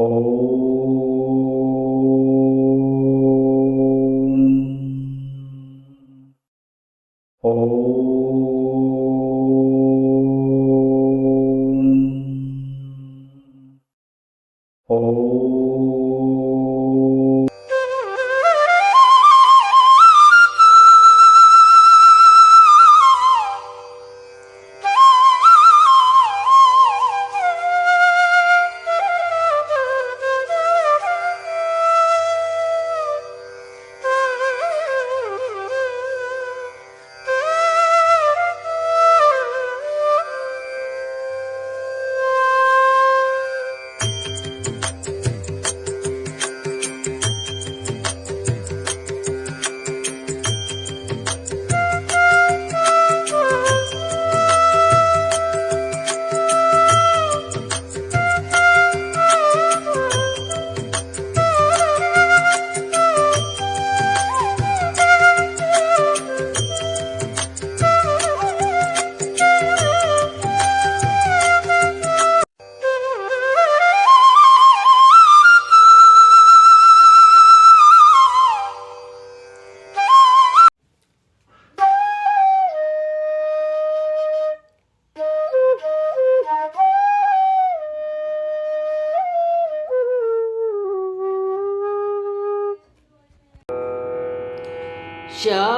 Om. Om.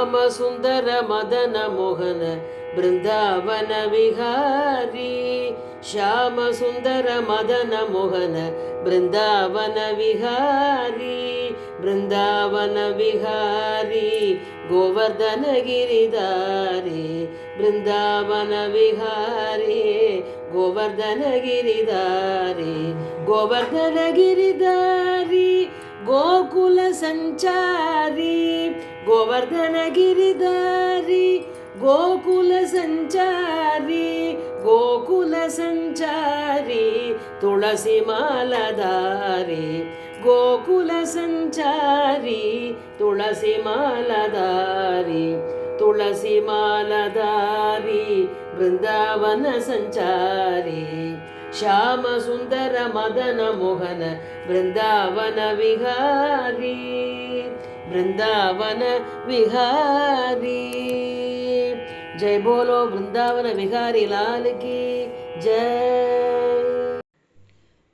Shyamsundar Madan Mohan Vrindavan Vihari Shyamsundar Madan Mohan Vrindavan Vihari Vrindavan Vihari Govardhan Giridhari Vrindavan Vihari Govardhan Giridhari Govardhan Giridhari Gokul सञ्चारी Govardhan Giridhari Gokul सञ्चारी Gokul सञ्चारी तुळसी मालधारी गोकुल सञ्चारी ಬೃಂದಾವನ ವಿಹಾರಿ ಜಯ ಬೋಲೋ ಬೃಂದಾವನ ವಿಹಾರಿ ಲಾಲ್ಕಿ ஜெய்.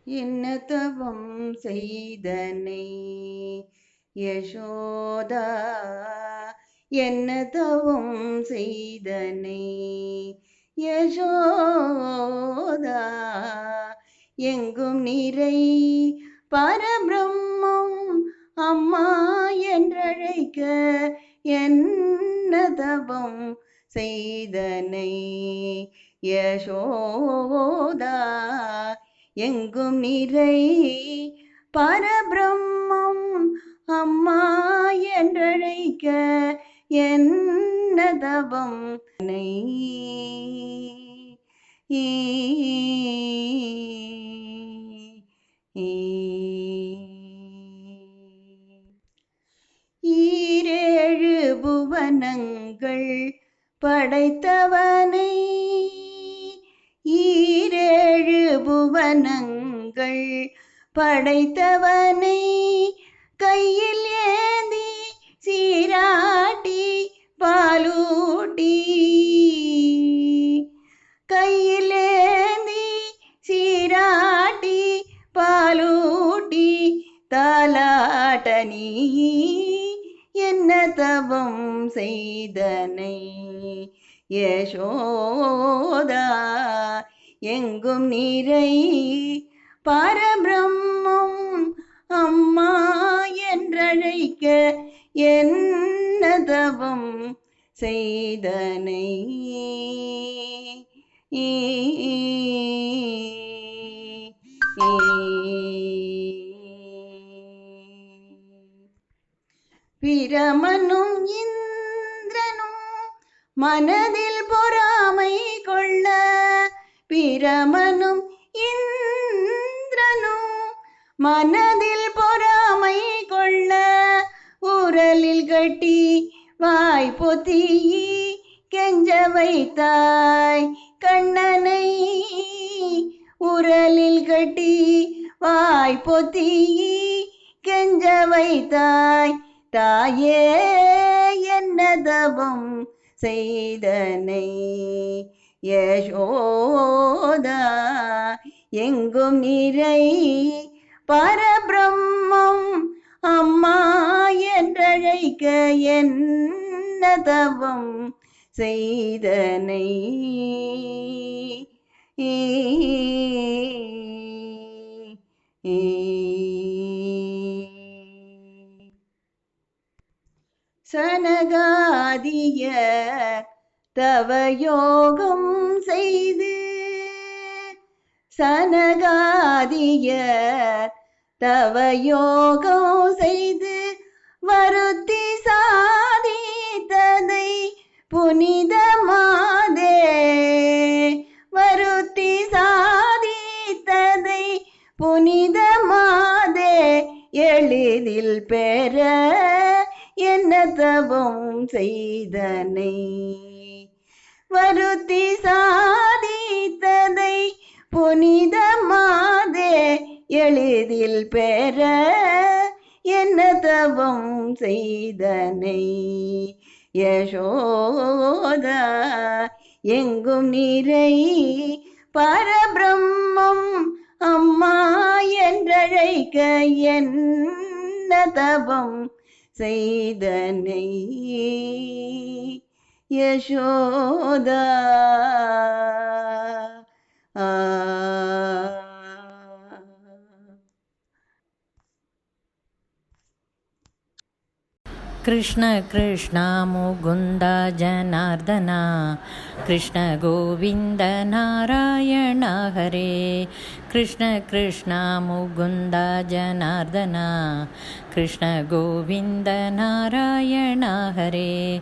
இன்னதவம் செய்தனை யசோதா என்னதவம் செய்தனை யசோதா. எங்கும் நிறை பரபிரம்மம் அம்மா என்றழைக்க என்ன தவம் செய்தனை? யசோதா எங்கும் நிறை பரபிரம்மம் அம்மா என்றழைக்க என்ன தவம்னை வானங்கள் படைத்தவனை ஈரேழு புவனங்கள் படைத்தவனை கையில் ஏந்தி சீராட்டி பாலூட்டி யசோதா எங்கும் நிறை பரபிரம்மம் அம்மா என்றழைக்க என்ன தவம் செய்தனை? பிரமனும் இந்திரனும் மனதில் பொறாமை கொள்ள பிரமனும் இந்திரனும் மனதில் பொறாமை கொள்ள உரலில் கட்டி வாய் பொத்தி கெஞ்ச வைத்தாய் கண்ணனை. உரலில் கட்டி வாய் பொத்தி கெஞ்ச வைத்தாய் தாயே என்ன தபம் செய்தனை யசோதா. எங்கும் நிறை பரபிரம்மம் அம்மா என்றழைக்க என்ன தவம் செய்தனை சனகா தவ தவயோகம் செய்து சனகாதிய தவயோகம் செய்தனை. வருத்தி சாதித்ததை புனிதமாதே எளிதில் பெற என்ன தவம் செய்தனை. யசோதா எங்கும் நிறை பரபிரம்மம் அம்மா என்றழைக்க என்ன தவம் செய்தனை யசோதா. कृष्ण कृष्ण मुकुन्द जनार्दन कृष्ण गोविन्द नारायण हरे कृष्ण कृष्ण मुकुन्द जनार्दन कृष्ण गोविन्द नारायण हरे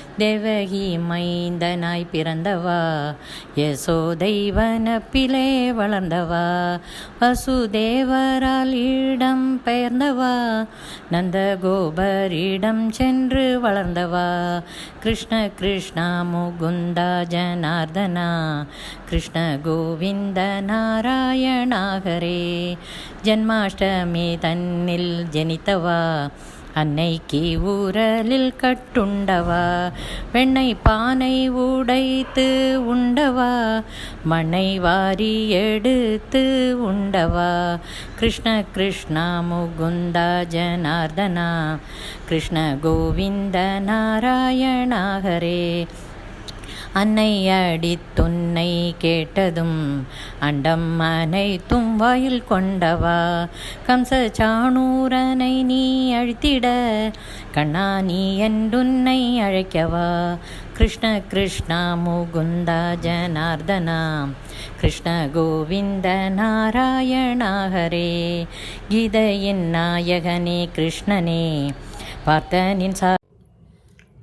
தேவகி மைந்தனாய் பிறந்தவா யசோதைவன பிலே வளர்ந்தவா வசுதேவரால் இடம் பெயர்ந்தவா நந்த கோபரிடம் சென்று வளர்ந்தவா கிருஷ்ண கிருஷ்ணா முகுந்தா ஜனார்தனா கிருஷ்ண கோவிந்த நாராயணாகரே ஜன்மாஷ்டமி தன்னில் ஜனித்தவா அன்னைக்கு ஊரலில் கட்டுண்டவா? வெண்ணை பானை உடைத்து உண்டவா? மனை வாரி எடுத்து உண்டவா? கிருஷ்ண கிருஷ்ணா முகுந்தா ஜனார்தனா? கிருஷ்ண கோவிந்த நாராயணாகரே. அன்னை துன்னை கேட்டதும் அண்டம் அனைத்தும் வாயில் கொண்டவா? கம்ச சாணூரனை நீ அழித்திட கண்ணா நீ என்றுன்னை அழைக்கவா? கிருஷ்ண கிருஷ்ணா முகுந்தா ஜனார்தனா? கிருஷ்ண கோவிந்த நாராயணாகரே கீதையின் நாயகனே கிருஷ்ணனே பார்த்தனின் சா